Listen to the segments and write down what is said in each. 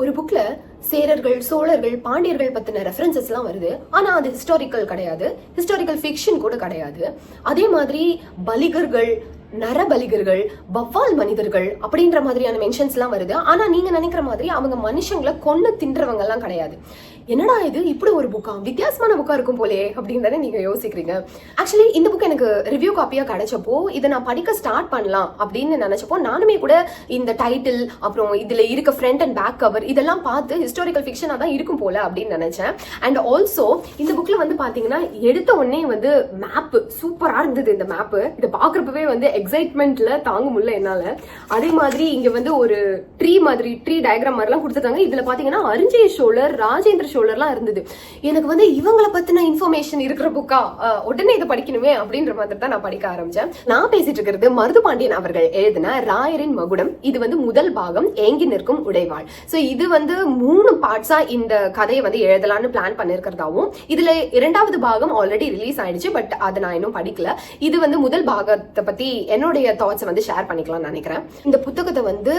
ஒரு புக்ல சேரர்கள் சோழர்கள் பாண்டியர்கள் பத்தின ரெஃபரன்சஸ் எல்லாம் வருது. ஆனா அது ஹிஸ்டாரிக்கல் கிடையாது. ஹிஸ்டாரிக்கல் ஃபிக்ஷன் கூட கிடையாது. அதே மாதிரி பலிகர்கள் நரபலிகர்கள் வவ்வால் மனிதர்கள் அப்படின்ற மாதிரியான மென்ஷன்ஸ் எல்லாம் வருது. ஆனா நீங்க நினைக்கிற மாதிரி அவங்க மனுஷங்களை கொண்டு தின்றவங்க எல்லாம் கிடையாது. என்னடா இது? இப்படி ஒரு புக்கா வித்தியாசமான புக்கா இருக்கும் போலே அப்படின்னு தானே நீங்க யோசிக்கிறீங்க. ஆக்சுவலி இந்த புக் எனக்கு ரிவ்யூ காப்பியா கிடைச்சப்போ இதை நான் படிக்க ஸ்டார்ட் பண்ணலாம் அப்படின்னு நினைச்சப்போ நானுமே கூட இந்த டைட்டில் அப்புறம் இதுல இருக்க ஃப்ரண்ட் அண்ட் பேக் கவர் இதெல்லாம் பார்த்து ஹிஸ்டாரிக்கல் ஃபிக்ஷனா தான் இருக்கும் போல அப்படின்னு நினைச்சேன். அண்ட் ஆல்சோ இந்த புக்ல வந்து பாத்தீங்கன்னா எடுத்த உடனே வந்து மேப் சூப்பரா இருந்தது இந்த மேப் இதை பாக்குறப்பவே வந்து எக்ஸைட்மெண்ட்ல தாங்க முடியல என்னால. அதே மாதிரி இங்க வந்து ஒரு ட்ரீ மாதிரி ட்ரீ டயக்ராம் மாதிரிலாம் கொடுத்துருக்காங்க. இதுல பாத்தீங்கன்னா அரிஞ்சய சோழர் ராஜேந்திர சோழர்லாம் இருந்தது. எனக்கு வந்து இவங்கள பத்தின இன்ஃபர்மேஷன் இருக்கிற புக்கா உடனே இதை படிக்கணுமே அப்படின்ற மாதிரி தான் நான் படிக்க ஆரம்பிச்சேன். நான் பேசிட்டு இருக்கிறது மருது பாண்டியன் அவர்கள் எழுதின ராயரின் மகுடம். இது வந்து முதல் பாகம் ஏங்கி நிற்கும் உடைவாள். ஸோ இது வந்து மூணு பார்ட்ஸா இந்த கதையை வந்து எழுதலாம்னு பிளான் பண்ணிருக்கிறதாவும் இதுல இரண்டாவது பாகம் ஆல்ரெடி ரிலீஸ் ஆயிடுச்சு பட் அதை நான் இன்னும் படிக்கல. இது வந்து முதல் பாகத்தை பத்தி என்னுடைய தாட்ஸ் வந்து ஷேர் பண்ணிக்கலாம்னு நினைக்கிறேன். இந்த புத்தகத்தை வந்து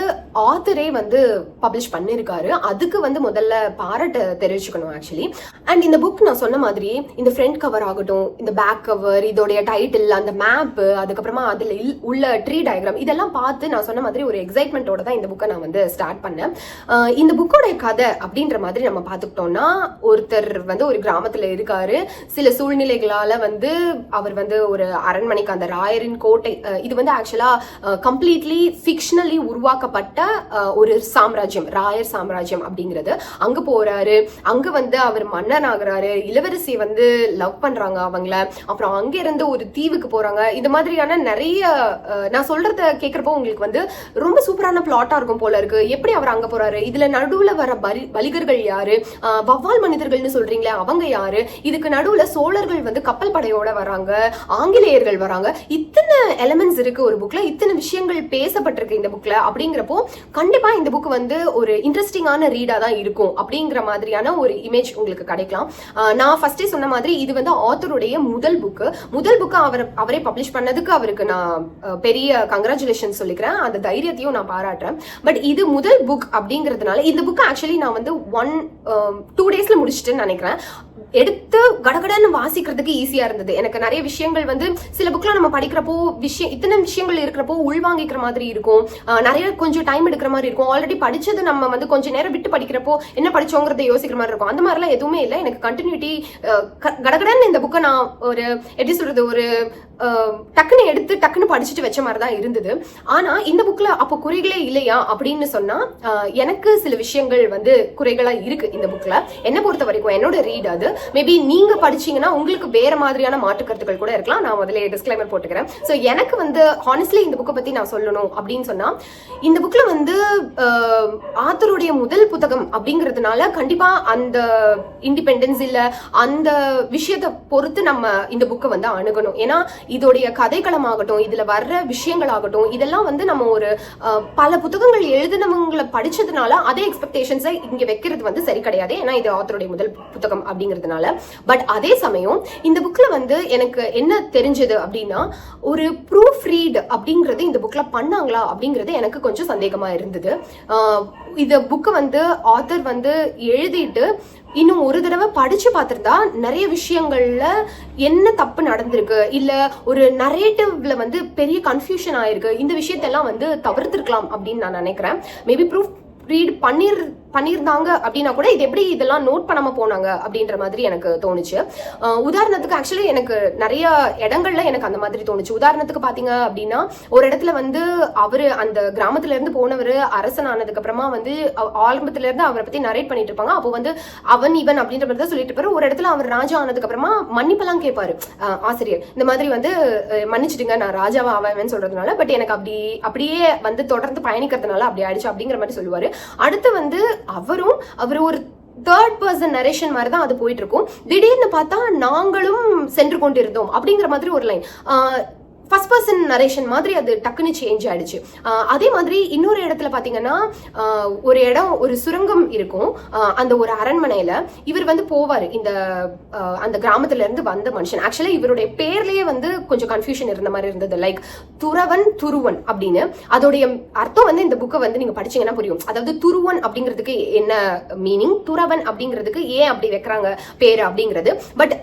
ஆத்தரே வந்து பப்ளிஷ் பண்ணிருக்காரு அதுக்கு வந்து முதல்ல பாராட்டு தெரிவிச்சு தெரிஞ்சுக்கணும் ஆக்சுவலி அண்ட் இந்த புக் நான் சொன்ன மாதிரி இந்த ஃப்ரண்ட் கவர் ஆகட்டும் இந்த பேக் கவர் இதோடைய டைட்டில் அந்த மேப் அதுக்கப்புறமா அதுல உள்ள ட்ரீ டயக்ராம் இதெல்லாம் பார்த்து நான் சொன்ன மாதிரி ஒரு எக்ஸைட்மெண்ட்டோட தான் இந்த புக்கை நான் வந்து ஸ்டார்ட் பண்ணேன். இந்த புக்கோடைய கதை அப்படின்ற மாதிரி நம்ம பார்த்துக்கிட்டோம்னா ஒருத்தர் வந்து ஒரு கிராமத்தில் இருக்காரு. சில சூழ்நிலைகளால வந்து அவர் வந்து ஒரு அரண்மனைக்கு அந்த ராயரின் கோட்டை இது வந்து ஆக்சுவலா கம்ப்ளீட்லி ஃபிக்ஷனலி உருவாக்கப்பட்ட ஒரு சாம்ராஜ்யம் ராயர் சாம்ராஜ்யம் அப்படிங்கிறது. அங்க போறாரு. அங்க வந்து அவர் மன்னன் ஆகுறாரு இளவரசி வந்து லவ் பண்றாங்க அவங்கள. அப்புறம் அங்க இருந்து ஒரு தீவுக்கு போறாங்க. இந்த மாதிரியான நிறைய நான் சொல்றத கேட்குறப்போ உங்களுக்கு வந்து ரொம்ப சூப்பரான பிளாட்டா இருக்கும் போல இருக்கு. எப்படி அவர் அங்க போறாரு? இதுல நடுவுல வர பலி பலிகர்கள் யாரு? வவ்வால் மனிதர்கள்னு சொல்றீங்களே அவங்க யாரு? இதுக்கு நடுவுல சோழர்கள் வந்து கப்பல் படையோட வராங்க. ஆங்கிலேயர்கள் வராங்க. இத்தனை எலமெண்ட்ஸ் இருக்கு ஒரு புக்ல இத்தனை விஷயங்கள் பேசப்பட்டிருக்கு இந்த புக்ல அப்படிங்கிறப்போ கண்டிப்பா இந்த புக் வந்து ஒரு இன்ட்ரெஸ்டிங்கான ரீடா தான் இருக்கும். அப்படிங்கிற மாதிரியான ஒரு இமேஜ் உங்களுக்கு கிடைக்கலாம். நான் ஃபர்ஸ்டே சொன்ன மாதிரி இது வந்து ஆத்தருடைய முதல் புக்கு முதல் புக்கு அவர் அவரே பப்ளிஷ் பண்ணதுக்கு அவருக்கு நான் பெரிய கங்க்ராச்சுலேஷன் சொல்லிக்கிறேன். அந்த தைரியத்தையும் நான் பாராட்டுறேன். பட் இது முதல் புக் அப்படிங்கிறதுனால இந்த புக் ஆக்சுவலி நான் வந்து ஒன் டூ டேஸ்ல முடிச்சிட்டேன்னு நினைக்கிறேன். எடுத்து கடகடன்னு வாசிக்கிறதுக்கு ஈஸியா இருந்தது. எனக்கு நிறைய விஷயங்கள் வந்து சில புக்ல நம்ம படிக்கிறப்போ விஷயம் இத்தனை விஷயங்கள் இருக்கிறப்போ உள்வாங்கிக்கிற மாதிரி இருக்கும். நிறைய கொஞ்சம் டைம் எடுக்கிற மாதிரி இருக்கும். ஆல்ரெடி படிச்சது நம்ம வந்து கொஞ்ச நேரம் விட்டு படிக்கிறப்போ என்ன படிச்சோங்கிறத யோசிக்கிற மாதிரி இருக்கும். அந்த மாதிரிலாம் எதுவுமே இல்லை. எனக்கு கண்டினியூட்டி கடகடன்னு இந்த புக்கை நான் ஒரு எப்படி சொல்றது ஒரு டக்குன்னு எடுத்து டக்குன்னு படிச்சுட்டு வச்ச மாதிரி தான் இருந்தது. ஆனா இந்த புக்ல அப்போ குறைகளே இல்லையா அப்படின்னு சொன்னா எனக்கு சில விஷயங்கள் வந்து குறைகளா இருக்கு இந்த புக்ல என்ன பொறுத்த வரைக்கும் என்னோட ரீட் அது. மேபி நீங்க படிச்சீங்கன்னா உங்களுக்கு வேற மாதிரியான மாற்று கருத்துக்கள் கூட இருக்கலாம். நான் முதல்ல டிஸ்கிளைமர் போட்டுக்கிறேன். ஸோ எனக்கு வந்து ஹானஸ்ட்லி இந்த புக்கை பத்தி நான் சொல்லணும் அப்படின்னு சொன்னா இந்த புக்ல வந்து ஆத்தருடைய முதல் புத்தகம் அப்படிங்கிறதுனால கண்டிப்பா அந்த இண்டிபெண்டன்ஸ் இல்ல அந்த விஷயத்தை பொறுத்து நம்ம இந்த புக்கை வந்து அணுகணும். ஏன்னா இதோடைய கதைக்களமாகட்டும் இதுல வர்ற விஷயங்களாகட்டும் இதெல்லாம் வந்து நம்ம ஒரு பல புத்தகங்கள் எழுதினவங்களை படிச்சதுனால அதே எக்ஸ்பெக்டேஷன்ஸை இங்க வைக்கிறது வந்து சரி கிடையாது. ஏன்னா இது ஆத்தருடைய முதல் புத்தகம் அப்படிங்கிறது அப்படிங்கிறதுனால பட் அதே சமயம் இந்த புக்கில் வந்து எனக்கு என்ன தெரிஞ்சது அப்படின்னா ஒரு ப்ரூஃப் ரீட் அப்படிங்கிறது இந்த புக்கில் பண்ணாங்களா அப்படிங்கிறது எனக்கு கொஞ்சம் சந்தேகமாக இருந்தது. இந்த புக்கை வந்து ஆத்தர் வந்து எழுதிட்டு இன்னும் ஒரு தடவை படிச்சு பார்த்துருந்தா நிறைய விஷயங்கள்ல என்ன தப்பு நடந்திருக்கு? இல்ல ஒரு நரேட்டிவ்ல வந்து பெரிய கன்ஃபியூஷன் ஆயிருக்கு. இந்த விஷயத்தெல்லாம் வந்து தவிர்த்திருக்கலாம் அப்படின்னு நான் நினைக்கிறேன். மேபி ப்ரூஃப் ரீட் பண்ணிரு பண்ணியிருந்தாங்க அப்படின்னா கூட இது எப்படி இதெல்லாம் நோட் பண்ணாமல் போனாங்க அப்படின்ற மாதிரி எனக்கு தோணுச்சு. உதாரணத்துக்கு ஆக்சுவலி எனக்கு நிறைய இடங்கள்ல எனக்கு அந்த மாதிரி தோணுச்சு. உதாரணத்துக்கு பார்த்தீங்க அப்படின்னா ஒரு இடத்துல வந்து அவர் அந்த கிராமத்துல இருந்து போனவர் அரசன் ஆனதுக்கு அப்புறமா வந்து ஆரம்பத்துல இருந்து அவரை பத்தி நரேட் பண்ணிட்டு இருப்பாங்க. அப்போ வந்து அவன் இவன் அப்படின்ற மாதிரி தான் சொல்லிட்டு இருப்பாரு. ஒரு இடத்துல அவர் ராஜா ஆனதுக்கு அப்புறமா மன்னிப்பெல்லாம் கேட்பாரு. ஆசிரியர். இந்த மாதிரி வந்து மன்னிச்சிடுங்க நான் ராஜாவா ஆவேன் சொல்றதுனால பட் எனக்கு அப்படி அப்படியே வந்து தொடர்ந்து பயணிக்கிறதுனால அப்படி ஆயிடுச்சு அப்படிங்கிற மாதிரி சொல்லுவாரு. அடுத்து வந்து அவரும் அவர் ஒரு தேர்ட் பர்சன் நரேஷன் மாதிரி தான் அது போயிட்டு இருக்கும். திடீர்னு பார்த்தா நாங்களும் சென்று கொண்டிருந்தோம் அப்படிங்கிற மாதிரி ஒரு லைன் ஃபர்ஸ்ட் பர்சன் நரேஷன் மாதிரி அது டக்குன்னு சேஞ்ச் ஆயிடுச்சு. அதே மாதிரி இன்னொரு இடத்துல பார்த்தீங்கன்னா ஒரு இடம் ஒரு சுரங்கம் இருக்கும். அந்த ஒரு அரண்மனையில் இவர் வந்து போவார். இந்த அந்த கிராமத்துல இருந்து வந்த மனுஷன். ஆக்சுவலாக இவருடைய பேர்லயே வந்து கொஞ்சம் கன்ஃபியூஷன் இருந்த மாதிரி இருந்தது. லைக் துறவன் துருவன் அப்படின்னு. அதோடைய அர்த்தம் வந்து இந்த புக்கை வந்து நீங்கள் படிச்சீங்கன்னா புரியும். அதாவது துருவன் அப்படிங்கிறதுக்கு என்ன மீனிங் துறவன் அப்படிங்கிறதுக்கு ஏன் அப்படி வைக்கிறாங்க பேர் அப்படிங்கிறது. பட்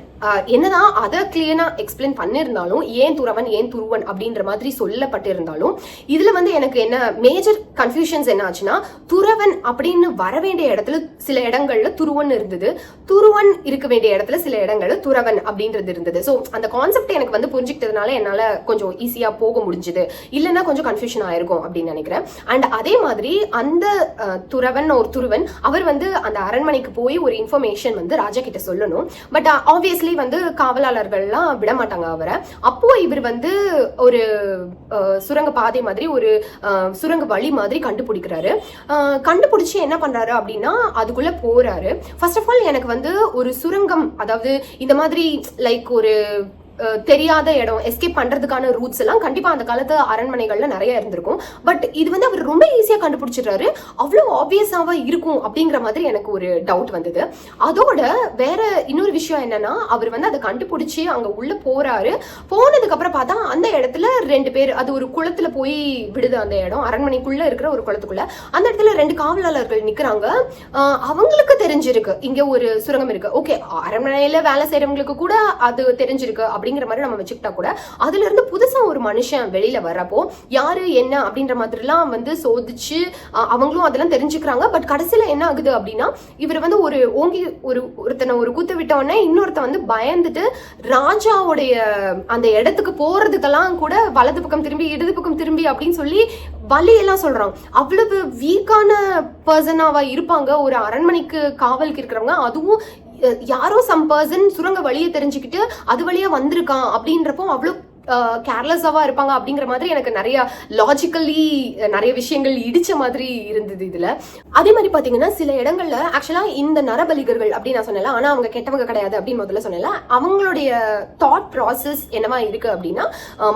என்னதான் அதை கிளியனா எக்ஸ்பிளைன் பண்ணிருந்தாலும் ஏன் துறவன் ஏன் துருவன் அப்படின்ற மாதிரி சொல்லப்பட்டிருந்தாலும் இதுல வந்து எனக்கு என்ன மேஜர் கன்ஃபியூஷன்ஸ் என்ன ஆச்சுன்னா துறவன் அப்படின்னு வர வேண்டிய இடத்துல சில இடங்கள்ல துருவன் இருந்தது. துருவன் இருக்க வேண்டிய இடத்துல சில இடங்கள்ல துறவன் அப்படின்றது இருந்தது. ஸோ அந்த கான்செப்ட் எனக்கு வந்து புரிஞ்சுக்கிட்டதுனால என்னால கொஞ்சம் ஈஸியா போக முடிஞ்சுது. இல்லைன்னா கொஞ்சம் கன்ஃபியூஷன் ஆயிருக்கும் அப்படின்னு நினைக்கிறேன். அண்ட் அதே மாதிரி அந்த துறவன் ஒரு துருவன் அவர் வந்து அந்த அரண்மனைக்கு போய் ஒரு இன்ஃபர்மேஷன் வந்து ராஜா கிட்ட சொல்லணும். பட் ஆப்வியஸ்லி வந்து காவலாளர்கள்லாம் விட மாட்டாங்க அவரை. அப்போ இவர் வந்து ஒரு சுரங்க பாதை மாதிரி ஒரு சுரங்க வழி மாதிரி கண்டுபிடிக்கிறாரு. கண்டுபிடிச்சி என்ன பண்றாரு அப்படின்னா அதுக்குள்ள போறாரு. ஃபர்ஸ்ட் ஆஃப் ஆல் எனக்கு வந்து ஒரு சுரங்கம் அதாவது இந்த மாதிரி லைக் ஒரு தெரியாத இடம் எஸ்கேப் பண்றதுக்கான ரூட்ஸ் எல்லாம் கண்டிப்பா அந்த காலத்து அரண்மனைகள்ல நிறைய இருந்திருக்கும். பட் இது வந்து அவர் ரொம்ப ஈஸியா கண்டுபிடிச்சிடுறாரு. அவ்வளோ ஆப்வியஸாக இருக்கும் அப்படிங்கிற மாதிரி எனக்கு ஒரு டவுட் வந்தது. அதோட வேற இன்னொரு விஷயம் என்னன்னா அவர் வந்து அதை கண்டுபிடிச்சி அங்க உள்ள போறாரு. போனதுக்கு அப்புறம் பார்த்தா அந்த இடத்துல ரெண்டு பேர் அது ஒரு குளத்துல போய் விடுது அந்த இடம் அரண்மனைக்குள்ள இருக்கிற ஒரு குளத்துக்குள்ள. அந்த இடத்துல ரெண்டு காவலாளர்கள் நிக்கிறாங்க. அவங்களுக்கு தெரிஞ்சிருக்கு. இங்க ஒரு சுரங்கம் இருக்கு. ஓகே அரண்மனையில வேலை செய்யறவங்களுக்கு கூட அது தெரிஞ்சிருக்கு. அப்படிங்கிற மாதிரி நம்ம வச்சுக்கிட்டா கூட அதுல இருந்து புதுசா ஒரு மனுஷன் வெளியில வர்றப்போ யாரு என்ன அப்படின்ற மாதிரிலாம் வந்து சோதிச்சு அவங்களும் அதெல்லாம் தெரிஞ்சுக்கிறாங்க. பட் கடைசியில என்ன ஆகுது அப்படின்னா இவர் வந்து ஒரு ஓங்கி ஒரு ஒருத்தனை ஒரு கூத்து விட்டவொடனே இன்னொருத்த இன்னொருத்தன் வந்து பயந்துட்டு ராஜாவுடைய அந்த இடத்துக்கு போறதுக்கெல்லாம் கூட வலது பக்கம் திரும்பி இடது பக்கம் திரும்பி அப்படின்னு சொல்லி வழியெல்லாம் சொல்றாங்க அவ்வளவு வீக்கான பர்சனாவா இருப்பாங்க. ஒரு அரண்மனைக்கு காவலுக்கு இருக்கிறவங்க அதுவும் யாரோ சம் பர்சன் சுரங்க வழியை தெரிஞ்சுக்கிட்டு அது வழியா வந்திருக்கான் அப்படின்றப்போ அவ்வளோ கேர்லெஸ்ஸாவாக இருப்பாங்க அப்படிங்கிற மாதிரி எனக்கு நிறைய லாஜிக்கலி நிறைய விஷயங்கள் இடிச்ச மாதிரி இருந்தது இதில். அதே மாதிரி பார்த்தீங்கன்னா சில இடங்களில் ஆக்சுவலாக இந்த நரபலிகர்கள் அப்படின்னு நான் சொன்னல ஆனால் அவங்க கெட்டவங்க கிடையாது அப்படின்னு முதல்ல சொன்னல அவங்களுடைய தாட் ப்ராசஸ் என்னவா இருக்கு அப்படின்னா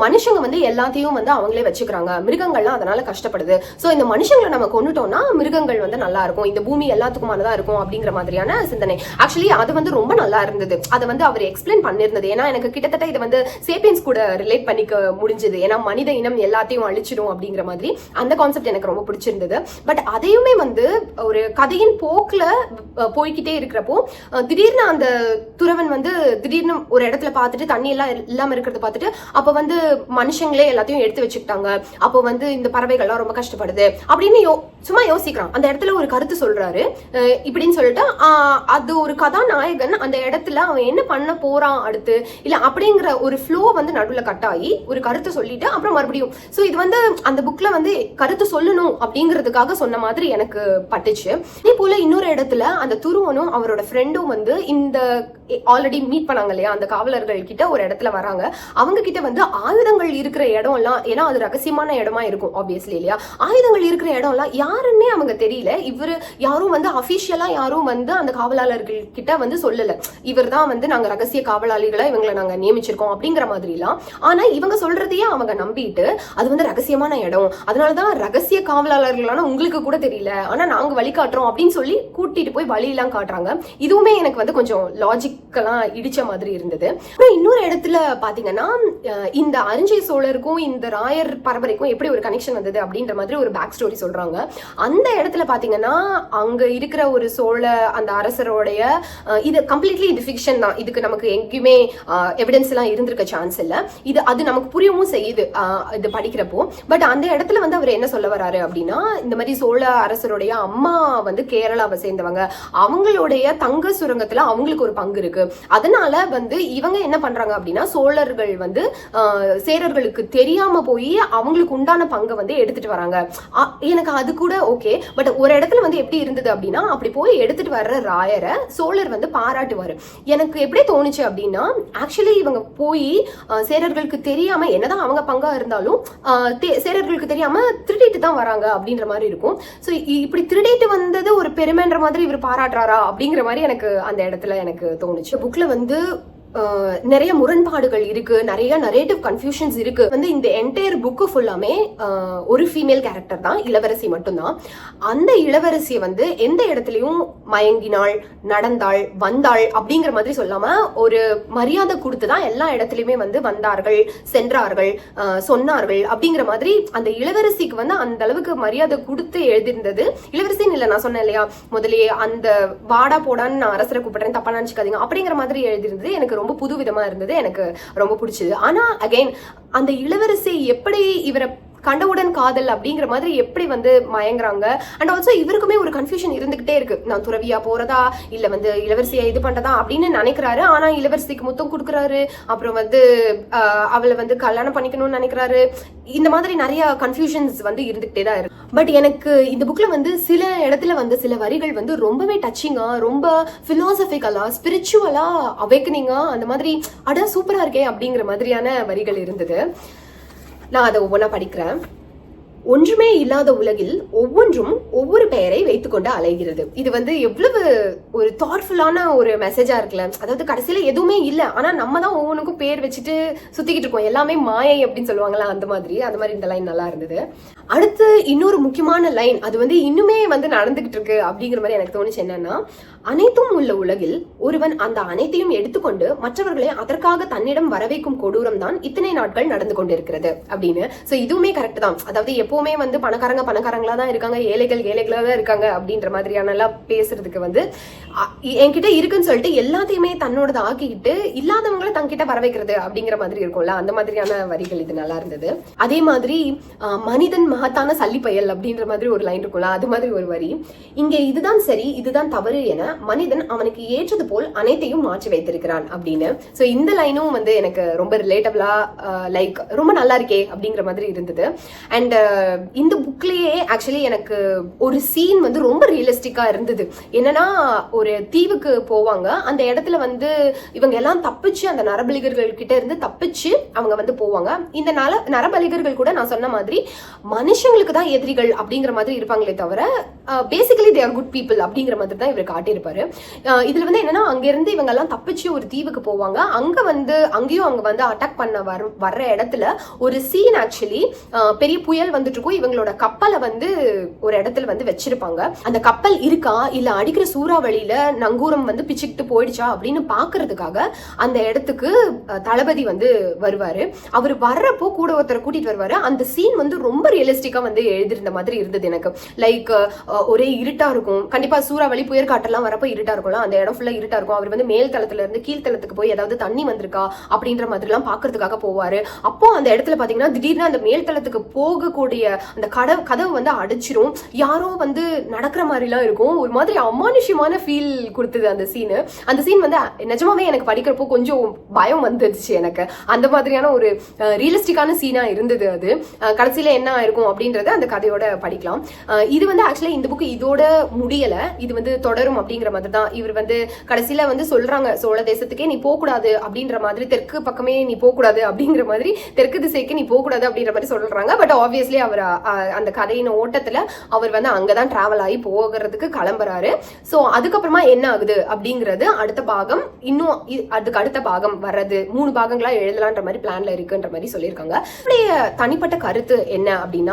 மனுஷங்க வந்து எல்லாத்தையும் வந்து அவங்களே வச்சுக்கிறாங்க. மிருகங்கள்லாம் அதனால கஷ்டப்படுது. ஸோ இந்த மனுஷங்களை நம்ம கொண்டுட்டோம்னா மிருகங்கள் வந்து நல்லா இருக்கும். இந்த பூமி எல்லாத்துக்குமானதா இருக்கும் அப்படிங்கிற மாதிரியான சிந்தனை. ஆக்சுவலி அது வந்து ரொம்ப நல்லா இருந்தது. அதை வந்து அவர் எக்ஸ்பிளைன் பண்ணிருந்தது. ஏன்னா எனக்கு கிட்டத்தட்ட இதை வந்து சேப்பியன்ஸ் கூட ரிலேட் பண்ணிக்க முடிஞ்சது. ஏன்னா மனித இனம் எல்லாத்தையும் அழிச்சிடும் அப்படிங்கிற மாதிரி அந்த கான்செப்ட் எனக்கு ரொம்ப பிடிச்சிருந்தது. பட் அதையுமே வந்து ஒரு கதையின் போக்கில் போய்கிட்டே போய்க்கிட்டே இருக்கிறப்போ திடீர்னு அந்த துறவன் வந்து திடீர்னு ஒரு இடத்துல பார்த்துட்டு தண்ணி எல்லாம் இல்லாமல் இருக்கிறத பார்த்துட்டு அப்போ வந்து மனுஷங்களே எல்லாத்தையும் எடுத்து வச்சுக்கிட்டாங்க. அப்போ வந்து இந்த பறவைகள்லாம் ரொம்ப கஷ்டப்படுது அப்படின்னு யோ சும்மா யோசிக்கிறான். அந்த இடத்துல ஒரு கருத்து சொல்றாரு. இப்படின்னு சொல்லிட்டு அது ஒரு கதாநாயகன் அந்த இடத்துல அவன் என்ன பண்ண போறான் அடுத்து? இல்ல அப்படிங்கிற ஒரு ஃப்ளோ வந்து நடுவில் கட் ஆகி ஒரு கருத்தை சொல்லிட்டு அப்புறம் மறுபடியும். ஸோ இது வந்து அந்த புக்ல வந்து கருத்து சொல்லணும் அப்படிங்கிறதுக்காக சொன்ன மாதிரி எனக்கு பட்டுச்சு. இதே போல இன்னொரு இடத்துல அந்த துருவனும் அவரோட ஃப்ரெண்டும் வந்து இந்த ஆல்ரெடி மீட் பண்ணாங்க இல்லையா? அந்த காவலர்கள் கிட்ட ஒரு இடத்துல வராங்க. அவங்க கிட்ட வந்து ஆயுதங்கள் இருக்கிற இடம் எல்லாம் ஏன்னா அது ரகசியமான இடமா இருக்கும் ஆப்வியஸ்லி இல்லையா? ஆயுதங்கள் இருக்கிற இடம் எல்லாம் யாருன்னே அவங்க தெரியல. இவரு யாரும் வந்து அபிஷியலா யாரும் வந்து அந்த காவலாளர்கள் கிட்ட வந்து சொல்லல. இவர் தான் வந்து நாங்க ரகசிய காவலாளிகளா இவங்களை நாங்க நியமிச்சிருக்கோம் அப்படிங்கிற மாதிரிலாம். ஆனா இவங்க சொல்றதையே அவங்க நம்பிட்டு அது வந்து ரகசியமான இடம். அதனாலதான் ரகசிய காவலாளர்களான உங்களுக்கு கூட தெரியல. ஆனா நாங்க வழி காட்டுறோம் அப்படின்னு சொல்லி கூட்டிட்டு போய் வழியெல்லாம் காட்டுறாங்க. இதுவுமே எனக்கு வந்து கொஞ்சம் லாஜிக்கெல்லாம் இடிச்ச மாதிரி இருந்தது. அப்புறம் இன்னொரு இடத்துல பாத்தீங்கன்னா இந்த அரிஞ்சை சோழருக்கும் இந்த ராயர் பரம்பரைக்கும் எப்படி ஒரு கனெக்ஷன் வந்தது அப்படின்ற மாதிரி ஒரு பேக் ஸ்டோரி சொல்றாங்க. அந்த இடத்துல பாத்தீங்கன்னா அங்க இருக்கிற ஒரு சோழ அந்த அரசரோடைய இது கம்ப்ளீட்லி இது ஃபிக்ஷன் தான். இதுக்கு நமக்கு எங்கேயுமே எவிடன்ஸ் எல்லாம் இருந்திருக்க சான்ஸ் இல்லை. இது அது நமக்கு புரியவும் செய்யுது இது படிக்கிறப்போ. பட் அந்த இடத்துல வந்து அவர் என்ன சொல்ல வராரு அப்படின்னா இந்த மாதிரி சோழ அரசருடைய அம்மா வந்து கேரளாவை சேர்ந்தவங்க. அவங்களுடைய தங்க சுரங்கத்துல அவங்களுக்கு ஒரு பங்கு இருக்கு. அதனால வந்து இவங்க என்ன பண்றாங்க அப்படின்னா சோழர்கள் வந்து சேரர்களுக்கு தெரியாம போய் அவங்களுக்கு உண்டான பங்கை வந்து எடுத்துட்டு வராங்க. அ- எனக்கு அது கூட ஓகே. பட் ஒரு இடத்துல வந்து எப்படி இருந்தது அப்படின்னா அப்படி போய் எடுத்துட்டு வர்ற ராயரை சோழர் வந்து பாராட்டுவாரு. எனக்கு எப்படி தோணுச்சு அப்படின்னா ஆக்சுவலி இவங்க போய் சேரர்கள் சேரர்களுக்கு தெரியாம என்னதான் அவங்க பங்கா இருந்தாலும் தே- சேரர்களுக்கு தெரியாம திருடிட்டு தான் வராங்க அப்படின்ற மாதிரி இருக்கும். ஸோ இப்படி திருடிட்டு வந்தது ஒரு பெருமைன்ற மாதிரி இவர் பாராட்டுறாரா அப்படிங்கிற மாதிரி எனக்கு அந்த இடத்துல எனக்கு தோணுச்சு. புக்ல வந்து நிறைய முரண்பாடுகள் இருக்கு நிறைய நரேட்டிவ் கன்ஃபியூஷன்ஸ் இருக்கு. வந்து இந்த என்டையர் புக்கு ஃபுல்லாமே ஒரு ஃபீமேல் கேரக்டர் தான் இளவரசி மட்டும்தான். அந்த இளவரசியை வந்து எந்த இடத்துலையும் மயங்கினாள் நடந்தாள் வந்தாள் அப்படிங்கிற மாதிரி சொல்லாம ஒரு மரியாதை கொடுத்து தான் எல்லா இடத்துலையுமே வந்து வந்தார்கள் சென்றார்கள் சொன்னார்கள் அப்படிங்கிற மாதிரி அந்த இளவரசிக்கு வந்து அந்த அளவுக்கு மரியாதை கொடுத்து எழுதியிருந்தது. இளவரசின்னு இல்லை நான் சொன்னேன் இல்லையா முதலே அந்த வாடா போடான்னு நான் அரசரை கூப்பிடுறேன் தப்பா நினச்சிக்காதீங்க அப்படிங்கிற மாதிரி எழுதியிருந்தது. எனக்கு ரொம்ப புது விதமாக இருந்தது. எனக்கு ரொம்ப பிடிச்சது. ஆனால் அகைன் அந்த இளவரசி எப்படி இவரை கண்டவுடன் காதல் அப்படிங்கிற மாதிரி எப்படி வந்து மயங்குறாங்க? அண்ட் ஆல்சோ இவருக்குமே ஒரு கன்ஃபியூஷன் இருந்துகிட்டே இருக்கு. நான் துறவியா போறதா? இல்ல வந்து இளவரசியா இது பண்றதா? அப்படின்னு நினைக்கிறாரு. ஆனா இளவரசிக்கு முத்தம் கொடுக்குறாரு. அப்புறம் வந்து அவளை வந்து கல்யாணம் பண்ணிக்கணும்னு நினைக்கிறாரு. இந்த மாதிரி நிறைய கன்ஃபியூஷன்ஸ் வந்து இருந்துகிட்டே தான் இருக்கு. பட் எனக்கு இந்த புக்ல வந்து சில இடத்துல வந்து சில வரிகள் வந்து ரொம்பவே டச்சிங்கா ரொம்ப பிலாசபிக்கலா ஸ்பிரிச்சுவலா அவேக்கனிங்கா அந்த மாதிரி அட சூப்பரா இருக்கே அப்படிங்கிற மாதிரியான வரிகள் இருந்தது. நான் அதை ஒவ்வொன்றா படிக்கிறேன். ஒன்றுமே இல்லாத உலகில் ஒவ்வொன்றும் ஒவ்வொரு பெயரை வைத்துக்கொண்டு அலைகிறது. இது வந்து எவ்வளவு ஒரு தாட்ஃபுல்லான ஒரு மெசேஜா இருக்குல்ல. அதாவது கடைசியில எதுவுமே இல்லை. ஆனா நம்ம தான் ஒவ்வொன்றுக்கும் பேர் வச்சுட்டு சுத்திக்கிட்டு இருக்கோம். எல்லாமே மாயை அப்படின்னு சொல்லுவாங்களா அந்த மாதிரி. அந்த மாதிரி இந்த லைன் நல்லா இருந்தது. அடுத்து இன்னொரு முக்கியமான லைன் அது வந்து இன்னுமே வந்து நடந்துகிட்டு இருக்கு அப்படிங்கிற மாதிரி எனக்கு தோணுச்சு என்னன்னா அனைத்தும் உள்ள உலகில் ஒருவன் அந்த அனைத்தையும் எடுத்துக்கொண்டு மற்றவர்களை அதற்காக தன்னிடம் வரவைக்கும் கொடூரம் தான் இத்தனை நாட்கள் நடந்து கொண்டிருக்கிறது அப்படின்னு. ஸோ இதுவுமே கரெக்ட் தான். அதாவது எப்பவுமே வந்து பணக்காரங்க பணக்காரங்களா தான் இருக்காங்க ஏழைகள் ஏழைகளா தான் இருக்காங்க அப்படின்ற மாதிரியான எல்லாம் பேசுறதுக்கு வந்து என்கிட்ட இருக்குன்னு சொல்லிட்டு எல்லாத்தையுமே தன்னோடது ஆக்கிக்கிட்டு இல்லாதவங்களை தங்கிட்ட வர வைக்கிறது அப்படிங்கிற மாதிரி இருக்கும்ல அந்த மாதிரியான வரிகள் இது நல்லா இருந்தது. அதே மாதிரி மனிதன் மகத்தான சல்லிப்பயல் அப்படின்ற மாதிரி ஒரு லைன் இருக்கும்ல அது மாதிரி ஒரு வரி. இங்கே இதுதான் சரி இதுதான் தவறு என மனிதன் அவனுக்கு ஏற்றது போல் அனைத்தையும் மாற்றி வைத்திருக்கிறான் அப்படின்னு. ஸோ இந்த லைனும் வந்து எனக்கு ரொம்ப ரிலேட்டபிளா லைக் ரொம்ப நல்லா இருக்கே அப்படிங்கிற மாதிரி இருந்தது. அண்ட் இந்த புக்லேயே ஆக்சுவலி எனக்கு ஒரு சீன் வந்து ரொம்ப ரியலிஸ்டிக்கா இருந்தது. என்னன்னா ஒரு தீவுக்கு போவாங்க. அந்த இடத்துல வந்து இவங்க எல்லாம் தப்பிச்சு அந்த நரபலிகர்கள் கிட்ட இருந்து தப்பிச்சு அவங்க வந்து போவாங்க. இந்த நல நரபலிகர்கள் கூட நான் சொன்ன மாதிரி மனுஷங்களுக்கு தான் எதிரிகள் அப்படிங்கிற மாதிரி இருப்பாங்களே தவிர basically they are good people அப்படிங்கிற மாதிரி தான் இவர் காட்டியிருப்பாரு. இதுல வந்து என்னன்னா அங்க இருந்து இவங்க எல்லாம் தப்பிச்சு ஒரு தீவுக்கு போவாங்க. அங்க வந்து அங்கேயும் அவங்க வந்து அட்டாக் பண்ண வர வர்ற இடத்துல ஒரு சீன் ஆக்சுவலி பெரிய புயல் வந்துட்டு இருக்கும் இவங்களோட கப்பலை வந்து ஒரு இடத்துல வந்து வச்சிருப்பாங்க. அந்த கப்பல் இருக்கா? இல்ல அடிக்கிற சூறாவளியில நங்கூரம் வந்து பிச்சுக்கிட்டு போயிடுச்சா? அப்படின்னு பாக்குறதுக்காக அந்த இடத்துக்கு தளபதி வந்து வருவாரு. அவர் வர்றப்போ கூட ஒருத்தரை கூட்டிட்டு வருவாரு. அந்த சீன் வந்து ரொம்ப ரியலிஸ்டிக்காக வந்து எழுதியிருந்த மாதிரி இருந்தது எனக்கு. லைக் ஒரே இருட்டாக இருக்கும். கண்டிப்பாக சூறாவளி புயல் காட்டெல்லாம் வரப்போ இருட்டாக இருக்கும்ல. அந்த இடம் ஃபுல்லாக இருட்டாக இருக்கும். அவர் வந்து மேல் தளத்துல இருந்து கீழ்த்தளத்துக்கு போய் ஏதாவது தண்ணி வந்திருக்கா அப்படின்ற மாதிரிலாம் பார்க்கறதுக்காக போவார். அப்போ அந்த இடத்துல பார்த்தீங்கன்னா திடீர்னு அந்த மேல் தளத்துக்கு போகக்கூடிய அந்த கடவு கதவு வந்து அடிச்சிரும். யாரோ வந்து நடக்கிற மாதிரிலாம் இருக்கும். ஒரு மாதிரி அமானுஷ்யமான ஃபீல் கொடுத்தது அந்த சீனு அந்த சீன் வந்து நிஜமாவே எனக்கு படிக்கிறப்போ கொஞ்சம் பயம் வந்துடுச்சு எனக்கு. அந்த மாதிரியான ஒரு ரியலிஸ்டிக்கான சீனாக இருந்தது அது. கடைசியில் என்ன ஆயிருக்கும் இருக்கும் அப்படின்றத அந்த கதையோட படிக்கலாம். இது வந்து ஆக்சுவலாக இந்த புக்கு இதோட முடியல. இது வந்து தொடரும் அப்படிங்கிற மாதிரி தான் இவர் வந்து கடைசியில வந்து சொல்றாங்க சோழ தேசத்துக்கே நீ போகக்கூடாது அப்படின்ற மாதிரி தெற்கு பக்கமே நீ போகக்கூடாது அப்படிங்கிற மாதிரி தெற்கு திசைக்கு நீ போகக்கூடாது அப்படின்ற மாதிரி சொல்றாங்க. பட் ஆப்வியஸ்லி அவர் அந்த கதையின் ஓட்டத்துல அவர் வந்து அங்கதான் டிராவல் ஆகி போகிறதுக்கு கிளம்புறாரு. ஸோ அதுக்கப்புறமா என்ன ஆகுது அப்படிங்கிறது அடுத்த பாகம் இன்னும் இ- அதுக்கு அடுத்த பாகம் வர்றது மூணு பாகங்களா எழுதலான்ற மாதிரி பிளான்ல இருக்குன்ற மாதிரி சொல்லியிருக்காங்க. தனிப்பட்ட கருத்து என்ன அப்படின்னா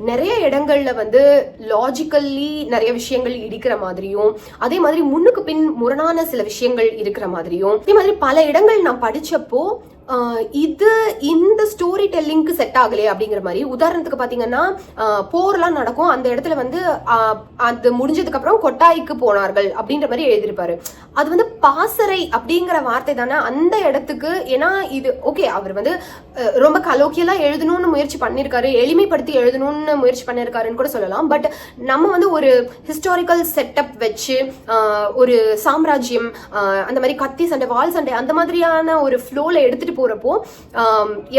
நிறைய இடங்கள்ல வந்து லாஜிக்கல்லி நிறைய விஷயங்கள் இடிக்கிற மாதிரியும் அதே மாதிரி முன்னுக்கு பின் முரணான சில விஷயங்கள் இருக்கிற மாதிரியும் அதே மாதிரி பல இடங்கள் நான் படிச்சப்போ இது இந்த ஸ்டோரி டெல்லிங்க்கு செட் ஆகலையே அப்படிங்கிற மாதிரி. உதாரணத்துக்கு பார்த்தீங்கன்னா போர்லாம் நடக்கும். அந்த இடத்துல வந்து அது முடிஞ்சதுக்கப்புறம் கொட்டாய்க்கு போனார்கள் அப்படின்ற மாதிரி எழுதியிருப்பாரு. அது வந்து பாசறை அப்படிங்கிற வார்த்தை தானே? அந்த இடத்துக்கு ஏன்னா இது ஓகே அவர் வந்து ரொம்ப கலோக்கியலா எழுதணும்னு முயற்சி பண்ணியிருக்காரு. எளிமைப்படுத்தி எழுதணும்னு முயற்சி பண்ணியிருக்காருன்னு கூட சொல்லலாம். பட் நம்ம வந்து ஒரு ஹிஸ்டாரிக்கல் செட்டப் வச்சு ஒரு சாம்ராஜ்யம் அந்த மாதிரி கத்தி சண்டை வால் சண்டை அந்த மாதிரியான ஒரு ஃப்ளோல எடுத்துட்டு போறப்போ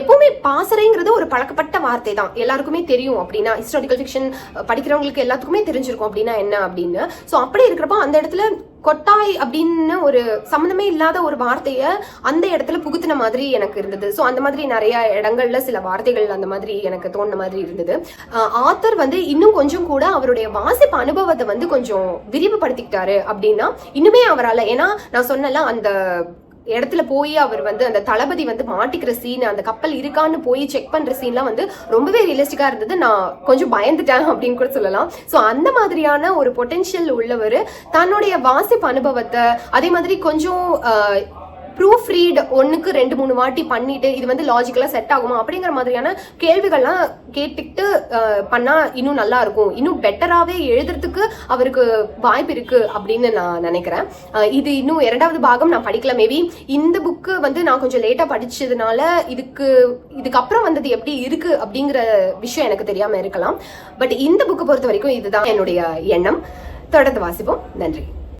எப்போவுமே பாசறைங்கிறது ஒரு பழக்கப்பட்ட வார்த்தை தான் எல்லாருக்குமே தெரியும் அப்படின்னா ஹிஸ்டாரிக்கல் ஃபிக்ஷன் படிக்கிறவங்களுக்கு எல்லாத்துக்குமே தெரிஞ்சிருக்கும் அப்படின்னா என்ன அப்படின்னு. ஸோ அப்படி இருக்கிறப்போ அந்த இடத்துல கொட்டாய் அப்படின்னு ஒரு சம்மந்தமே இல்லாத ஒரு வார்த்தையை அந்த இடத்துல புகுத்தின மாதிரி எனக்கு இருந்தது. ஸோ அந்த மாதிரி நிறைய இடங்கள்ல சில வார்த்தைகள் அந்த மாதிரி எனக்கு தோணுன மாதிரி இருந்தது. ஆத்தர் வந்து இன்னும் கொஞ்சம் கூட அவருடைய வாசிப்பு அனுபவத்தை வந்து கொஞ்சம் விரிவுபடுத்திக்கிட்டாரு அப்படின்னா இன்னுமே அவரால் ஏன்னா நான் சொன்னல அந்த இடத்துல போய் அவர் வந்து அந்த தளபதி வந்து மாட்டிக்கிற சீன் அந்த கப்பல் இருக்கான்னு போய் செக் பண்ற சீன்லாம் வந்து ரொம்பவே ரியலிஸ்டிக்கா இருந்தது. நான் கொஞ்சம் பயந்துட்டேன் அப்படின்னு கூட சொல்லலாம். ஸோ அந்த மாதிரியான ஒரு பொட்டென்ஷியல் உள்ளவர் தன்னுடைய வாசிப்பு அனுபவத்தை அதே மாதிரி கொஞ்சம் ப்ரூஃப் ரீட் ஒன்றுக்கு ரெண்டு மூணு வாட்டி பண்ணிட்டு இது வந்து லாஜிக்கலாக செட் ஆகுமா அப்படிங்கிற மாதிரியான கேள்விகள்லாம் கேட்டுக்கிட்டு பண்ணால் இன்னும் நல்லா இருக்கும். இன்னும் பெட்டராகவே எழுதுறதுக்கு அவருக்கு வாய்ப்பு இருக்கு அப்படின்னு நான் நினைக்கிறேன். இது இன்னும் இரண்டாவது பாகம் நான் படிக்கல. மேபி இந்த புக்கு வந்து நான் கொஞ்சம் லேட்டாக படிச்சதுனால இதுக்கு இதுக்கப்புறம் வந்தது எப்படி இருக்கு அப்படிங்கிற விஷயம் எனக்கு தெரியாமல் இருக்கலாம். பட் இந்த புக்கை பொறுத்த வரைக்கும் இதுதான் என்னுடைய எண்ணம். தொடர்ந்து வாசிப்போம். நன்றி.